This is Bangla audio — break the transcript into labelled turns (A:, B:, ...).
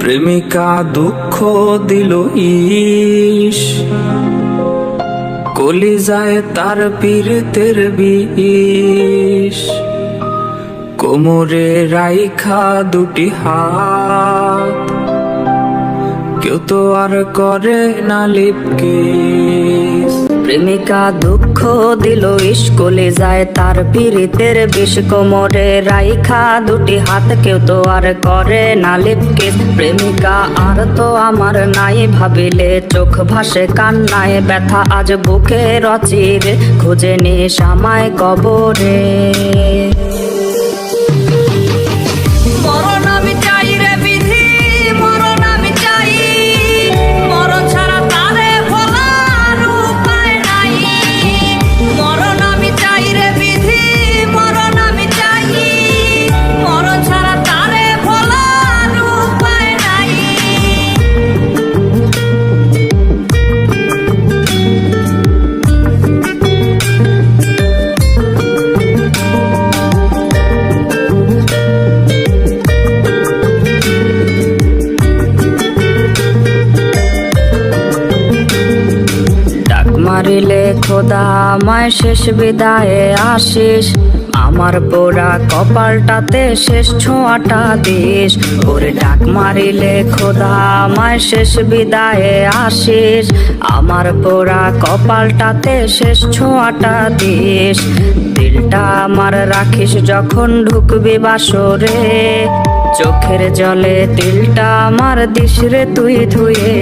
A: প্রেমিকা দুঃখ দিল ইস কলি যায় তার পীরতের বিষ। কোমরে রাইখা দুটি হাত। কেউ তো আর করে না লিপকিস
B: প্রেমিকা দুঃখ দিল, স্কুলে যায় তার পীড়িতের বিষ কোমরে। রাইখা দুটি হাত কেউ তো আর করে না লিপকে প্রেমিকা আর তো আমার নাই ভাবিলে, চোখ ভাসে কান্নায় ব্যথা আজ বুকে রচিরে। খুঁজে নিয়ে সামায় কবরে। মারিলে খোদা আমায় শেষ বিদায়ে আসিস। আমার পোড়া কপালটাতে শেষ ছোঁয়াটা দিস। ওরে ডাক মারিলে খোদা আমায় শেষ বিদায়ে আসিস। আমার পোড়া কপালটাতে শেষ ছোঁয়াটা দিস। দিলটা আমার রাখিস যখন ঢুকবি বাসরে। চোখের জলে দিলটা আমার দিস রে তুই ধুয়ে।